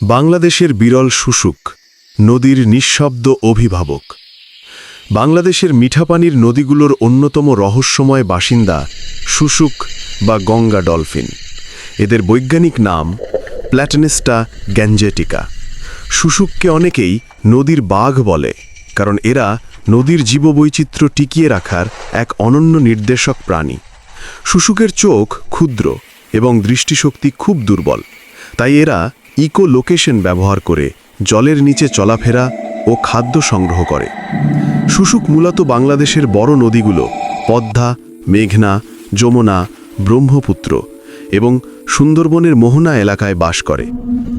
বাংলাদেশের বিরল শুশুক, নদীর নিঃশব্দ অভিভাবক। বাংলাদেশের মিঠাপানির নদীগুলোর অন্যতম রহস্যময় বাসিন্দা শুশুক বা গঙ্গা ডলফিন। এদের বৈজ্ঞানিক নাম প্ল্যাটনেস্টা গ্যাঞ্জেটিকা। শুশুককে অনেকেই নদীর বাঘ বলে, কারণ এরা নদীর জীববৈচিত্র্য টিকিয়ে রাখার এক অনন্য নির্দেশক প্রাণী। শুশুকের চোখ ক্ষুদ্র এবং দৃষ্টিশক্তি খুব দুর্বল, তাই এরা ইকো লোকেশন ব্যবহার করে জলের নিচে চলাফেরা ও খাদ্য সংগ্রহ করে। শুশুক মূলত বাংলাদেশের বড় নদীগুলো পদ্মা, মেঘনা, যমুনা, ব্রহ্মপুত্র এবং সুন্দরবনের মোহনা এলাকায় বাস করে।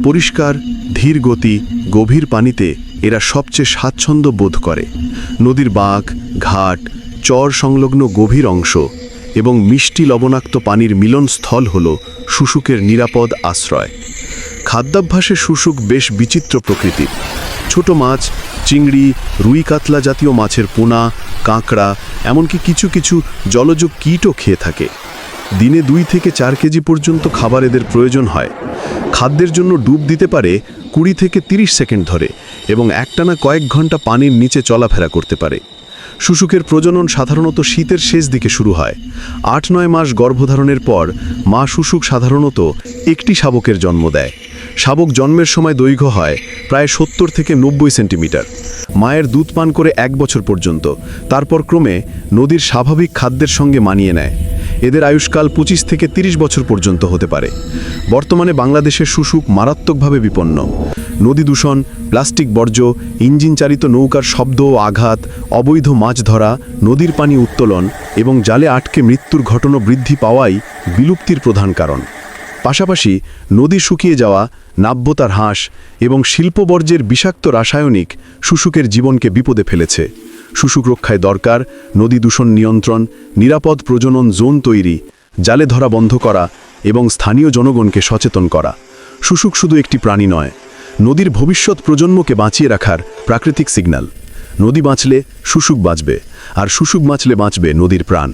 পরিষ্কার, ধীর গতি, গভীর পানিতে এরা সবচেয়ে স্বাচ্ছন্দ্য বোধ করে। নদীর বাঁক, ঘাট, চর সংলগ্ন গভীর অংশ এবং মিষ্টি লবণাক্ত পানির মিলনস্থল হল শুশুকের নিরাপদ আশ্রয়। খাদ্যাভ্যাসে শুশুক বেশ বিচিত্র প্রকৃতির। ছোট মাছ, চিংড়ি, রুই কাতলা জাতীয় মাছের পোনা, কাঁকড়া, এমনকি কিছু কিছু জলজ কীটও খেয়ে থাকে। দিনে দুই থেকে চার কেজি পর্যন্ত খাবার এদের প্রয়োজন হয়। খাদ্যের জন্য ডুব দিতে পারে কুড়ি থেকে ৩০ সেকেন্ড ধরে এবং একটানা কয়েক ঘণ্টা পানির নিচে চলাফেরা করতে পারে। শুশুকের প্রজনন সাধারণত শীতের শেষ দিকে শুরু হয়। আট নয় মাস গর্ভধারণের পর মা শুশুক সাধারণত একটি শাবকের জন্ম দেয়। শাবক জন্মের সময় দৈর্ঘ্য হয় প্রায় সত্তর থেকে নব্বই সেন্টিমিটার। মায়ের দুধ পান করে এক বছর পর্যন্ত। তারপর ক্রমে নদীর স্বাভাবিক খাদ্যের সঙ্গে মানিয়ে নেয়। এদের আয়ুষ্কাল পঁচিশ থেকে ৩০ বছর পর্যন্ত হতে পারে। বর্তমানে বাংলাদেশের শুশুক মারাত্মকভাবে বিপন্ন। নদী দূষণ, প্লাস্টিক বর্জ্য ইঞ্জিন চালিত নৌকার শব্দ ও আঘাত, অবৈধ মাছ ধরা, নদীর পানি উত্তোলন এবং জালে আটকে মৃত্যুর ঘটনা বৃদ্ধি পাওয়াই বিলুপ্তির প্রধান কারণ। পাশাপাশি নদী শুকিয়ে যাওয়া, নাব্যতার হ্রাস এবং শিল্পবর্জ্যের বিষাক্ত রাসায়নিক শুশুকের জীবনকে বিপদে ফেলেছে। শুশুক রক্ষায় দরকার নদী দূষণ নিয়ন্ত্রণ, নিরাপদ প্রজনন জোন তৈরি, জালে ধরা বন্ধ করা এবং স্থানীয় জনগণকে সচেতন করা। শুশুক শুধু একটি প্রাণী নয় নদীর ভবিষ্যৎ প্রজন্মকে বাঁচিয়ে রাখার প্রাকৃতিক সিগন্যাল। নদী বাঁচলে সুসুক বাঁচবে, আর শুশুক বাঁচলে বাঁচবে নদীর প্রাণ।